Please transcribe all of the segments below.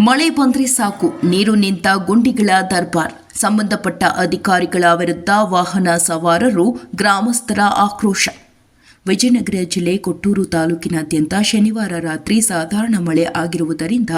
ಮಳೆ ಬಂದ್ರೆ ಸಾಕು. ನೀರು ನಿಂತ ಗುಂಡಿಗಳ ದರ್ಬಾರ್. ಸಂಬಂಧಪಟ್ಟ ಅಧಿಕಾರಿಗಳ ವಿರುದ್ಧ ವಾಹನ ಸವಾರರು ಗ್ರಾಮಸ್ಥರ ಆಕ್ರೋಶ. ವಿಜಯನಗರ ಜಿಲ್ಲೆ ಕೊಟ್ಟೂರು ತಾಲೂಕಿನಾದ್ಯಂತ ಶನಿವಾರ ರಾತ್ರಿ ಸಾಧಾರಣ ಮಳೆ ಆಗಿರುವುದರಿಂದ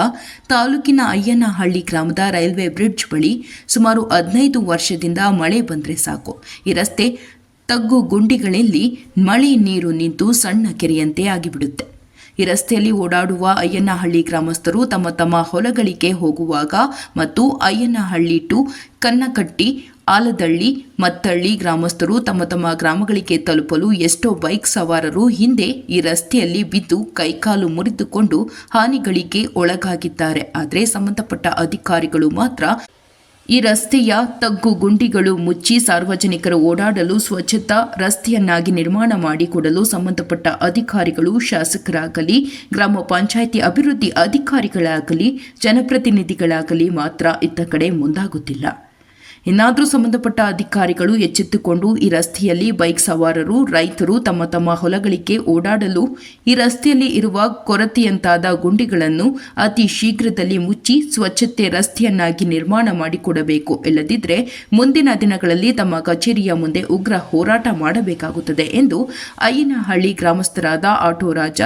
ತಾಲೂಕಿನ ಅಯ್ಯನಹಳ್ಳಿ ಗ್ರಾಮದ ರೈಲ್ವೆ ಬ್ರಿಡ್ಜ್ ಬಳಿ ಸುಮಾರು ಹದಿನೈದು ವರ್ಷದಿಂದ ಮಳೆ ಬಂದರೆ ಸಾಕು. ಈ ರಸ್ತೆ ತಗ್ಗು ಗುಂಡಿಗಳಲ್ಲಿ ಮಳೆ ನೀರು ನಿಂತು ಸಣ್ಣ ಕೆರೆಯಂತೆ ಆಗಿಬಿಡುತ್ತೆ. ಈ ರಸ್ತೆಯಲ್ಲಿ ಓಡಾಡುವ ಅಯ್ಯನಹಳ್ಳಿ ಗ್ರಾಮಸ್ಥರು ತಮ್ಮ ತಮ್ಮ ಹೊಲಗಳಿಗೆ ಹೋಗುವಾಗ ಮತ್ತು ಅಯ್ಯನಹಳ್ಳಿ ಟು ಕನ್ನಕಟ್ಟಿ, ಆಲದಳ್ಳಿ, ಮತ್ತಳ್ಳಿ ಗ್ರಾಮಸ್ಥರು ತಮ್ಮ ತಮ್ಮ ಗ್ರಾಮಗಳಿಗೆ ತಲುಪಲು ಎಷ್ಟೋ ಬೈಕ್ ಸವಾರರು ಹಿಂದೆ ಈ ರಸ್ತೆಯಲ್ಲಿ ಬಿದ್ದು ಕೈಕಾಲು ಮುರಿದುಕೊಂಡು ಹಾನಿಗಳಿಗೆ ಒಳಗಾಗಿದ್ದಾರೆ. ಆದರೆ ಸಂಬಂಧಪಟ್ಟ ಅಧಿಕಾರಿಗಳು ಮಾತ್ರ ಈ ರಸ್ತೆಯ ತಗ್ಗು ಗುಂಡಿಗಳು ಮುಚ್ಚಿ ಸಾರ್ವಜನಿಕರು ಓಡಾಡಲು ಸ್ವಚ್ಛತಾ ರಸ್ತೆಯನ್ನಾಗಿ ನಿರ್ಮಾಣ ಮಾಡಿಕೊಡಲು ಸಂಬಂಧಪಟ್ಟ ಅಧಿಕಾರಿಗಳು ಶಾಸಕರಾಗಲಿ, ಗ್ರಾಮ ಪಂಚಾಯಿತಿ ಅಭಿವೃದ್ಧಿ ಅಧಿಕಾರಿಗಳಾಗಲಿ, ಜನಪ್ರತಿನಿಧಿಗಳಾಗಲಿ ಮಾತ್ರ ಇತ್ತ ಕಡೆ ಮುಂದಾಗುತ್ತಿಲ್ಲ. ಇನ್ನಾದರೂ ಸಂಬಂಧಪಟ್ಟ ಅಧಿಕಾರಿಗಳು ಎಚ್ಚೆತ್ತುಕೊಂಡು ಈ ರಸ್ತೆಯಲ್ಲಿ ಬೈಕ್ ಸವಾರರು, ರೈತರು ತಮ್ಮ ತಮ್ಮ ಹೊಲಗಳಿಗೆ ಓಡಾಡಲು ಈ ರಸ್ತೆಯಲ್ಲಿ ಇರುವ ಕೊರತೆಯಂತಾದ ಗುಂಡಿಗಳನ್ನು ಅತಿ ಶೀಘ್ರದಲ್ಲಿ ಮುಚ್ಚಿ ಸ್ವಚ್ಛತೆ ರಸ್ತೆಯನ್ನಾಗಿ ನಿರ್ಮಾಣ ಮಾಡಿಕೊಡಬೇಕು. ಇಲ್ಲದಿದ್ದರೆ ಮುಂದಿನ ದಿನಗಳಲ್ಲಿ ತಮ್ಮ ಕಚೇರಿಯ ಮುಂದೆ ಉಗ್ರ ಹೋರಾಟ ಮಾಡಬೇಕಾಗುತ್ತದೆ ಎಂದು Ayyanahalli ಗ್ರಾಮಸ್ಥರಾದ auto Raja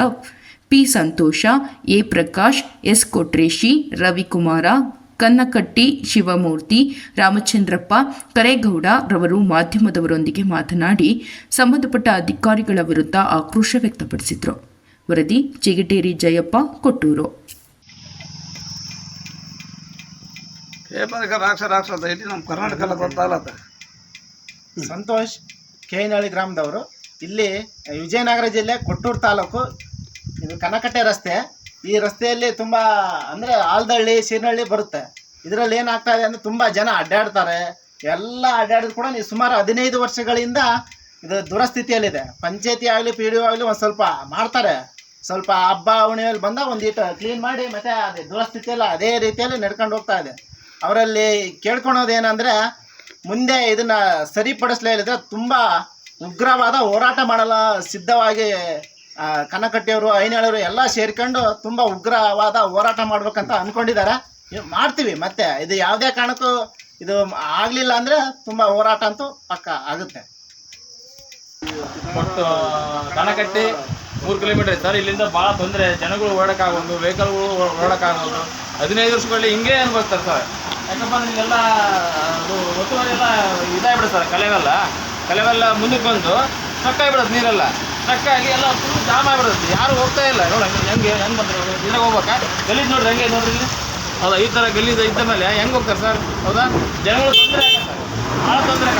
P Santosha, A Prakash, S Kotreshi, Ravikumara Kannakatti Shivamurthy Ramachandrappa Karegowda ರವರು ಮಾಧ್ಯಮದವರೊಂದಿಗೆ ಮಾತನಾಡಿ ಸಂಬಂಧಪಟ್ಟ ಅಧಿಕಾರಿಗಳ ವಿರುದ್ಧ ಆಕ್ರೋಶ ವ್ಯಕ್ತಪಡಿಸಿದರು. ವರದಿ ಚಿಗಟೇರಿ ಜಯಪ್ಪ ಕೊಟ್ಟೂರು. ನಮ್ಮ ಕರ್ನಾಟಕ ಸಂತೋಷ್ ಕೇನಹಳ್ಳಿ ಗ್ರಾಮದವರು. ಇಲ್ಲಿ ವಿಜಯನಗರ ಜಿಲ್ಲೆ ಕೊಟ್ಟೂರು ತಾಲೂಕು. ಇದು ಕನಕಟ್ಟೆ ರಸ್ತೆ. ಈ ರಸ್ತೆಯಲ್ಲಿ ತುಂಬ ಅಂದರೆ ಆಲ್ದಹಳ್ಳಿ ಶೀರ್ನಹಳ್ಳಿ ಬರುತ್ತೆ. ಇದರಲ್ಲಿ ಏನಾಗ್ತಾ ಇದೆ ಅಂದರೆ ತುಂಬ ಜನ ಅಡ್ಡಾಡ್ತಾರೆ. ಎಲ್ಲ ಅಡ್ಡಾಡಿದ್ರು ಕೂಡ ನೀವು ಸುಮಾರು ಹದಿನೈದು ವರ್ಷಗಳಿಂದ ಇದು ದುರಸ್ಥಿತಿಯಲ್ಲಿದೆ. ಪಂಚಾಯತಿ ಆಗಲಿ, ಪಿ ಡಿ ಆಗಲಿ ಒಂದು ಸ್ವಲ್ಪ ಮಾಡ್ತಾರೆ. ಸ್ವಲ್ಪ ಹಬ್ಬ ಹುಣ್ಣಿಮೆಯಲ್ಲಿ ಬಂದ ಒಂದೀಟು ಕ್ಲೀನ್ ಮಾಡಿ ಮತ್ತೆ ಅದೇ ದುರಸ್ಥಿತಿಯಲ್ಲ ಅದೇ ರೀತಿಯಲ್ಲಿ ನಡ್ಕೊಂಡು ಹೋಗ್ತಾ ಇದೆ. ಅವರಲ್ಲಿ ಕೇಳ್ಕೊಳೋದು ಏನಂದರೆ ಮುಂದೆ ಇದನ್ನ ಸರಿಪಡಿಸಲೇ ಇಲ್ಲದ್ರೆ ತುಂಬ ಉಗ್ರವಾದ ಹೋರಾಟ ಮಾಡಲು ಸಿದ್ಧವಾಗಿ ಕನಕಟ್ಟಿಯವರು ಐನಾಳವರು ಎಲ್ಲ ಸೇರ್ಕೊಂಡು ತುಂಬ ಉಗ್ರವಾದ ಹೋರಾಟ ಮಾಡ್ಬೇಕಂತ ಅಂದ್ಕೊಂಡಿದ್ದಾರೆ ಮಾಡ್ತೀವಿ, ಮತ್ತೆ ಇದು ಯಾವುದೇ ಕಾರಣಕ್ಕೂ ಇದು ಆಗಲಿಲ್ಲ ಅಂದರೆ ತುಂಬ ಹೋರಾಟ ಅಂತೂ ಪಕ್ಕ ಆಗುತ್ತೆ. ಒಟ್ಟು, ಕನಕಟ್ಟಿ ಮೂರು ಕಿಲೋಮೀಟರ್ ಸರ್, ಇಲ್ಲಿಂದ ಭಾಳ ತೊಂದರೆ. ಜನಗಳು ಓಡಕ್ಕಾಗೋದು ವೆಹಿಕಲ್ಗಳು ಓಡಕ್ಕಾಗೋದು ಹದಿನೈದು ವರ್ಷಗಳಲ್ಲಿ ಹಿಂಗೆ ಅನ್ಭವಿಸ್ತಾರೆ ಸರ್. ಯಾಕಪ್ಪ ಇಲ್ಲೆಲ್ಲ ಒತ್ತುವರಿ ಎಲ್ಲ ಇದಾಗ್ಬಿಡುತ್ತೆ ಸರ್, ಕಲೆವೆಲ್ಲ. ಕಲೆವೆಲ್ಲ ಮುಂದಕ್ಕೆ ಬಂದು ಸ್ಟ್ರಕ್ ಆಗಿಬಿಡುತ್ತೆ ನೀರೆಲ್ಲ. ಆಗಿ ಎಲ್ಲ ಫುಲ್ ಜಾಮ್ ಆಗಿಬಿಡುತ್ತೆ. ಯಾರು ಹೋಗ್ತಾ ಇಲ್ಲ. ನೋಡಿ, ಹಂಗೆ ಹೆಂಗೆ ಹೆಂಗೆ ಬಂದ್ರೆ ದಿನ ಹೋಗ್ಬೇಕಾ? ಗಲೀಜ್ ನೋಡ್ರಿ, ಹೆಂಗೆ ನೋಡ್ರಿ ಇಲ್ಲಿ. ಹೌದಾ, ಈ ಥರ ಗಲೀಜ್ ಇದ್ದ ಮೇಲೆ ಹೆಂಗ್ ಹೋಗ್ತಾರೆ ಸರ್? ಹೌದಾ? ಜನಗಳು ತೊಂದರೆ ಆಗತ್ತೆ ಸರ್ ಭಾಳ ತೊಂದರೆ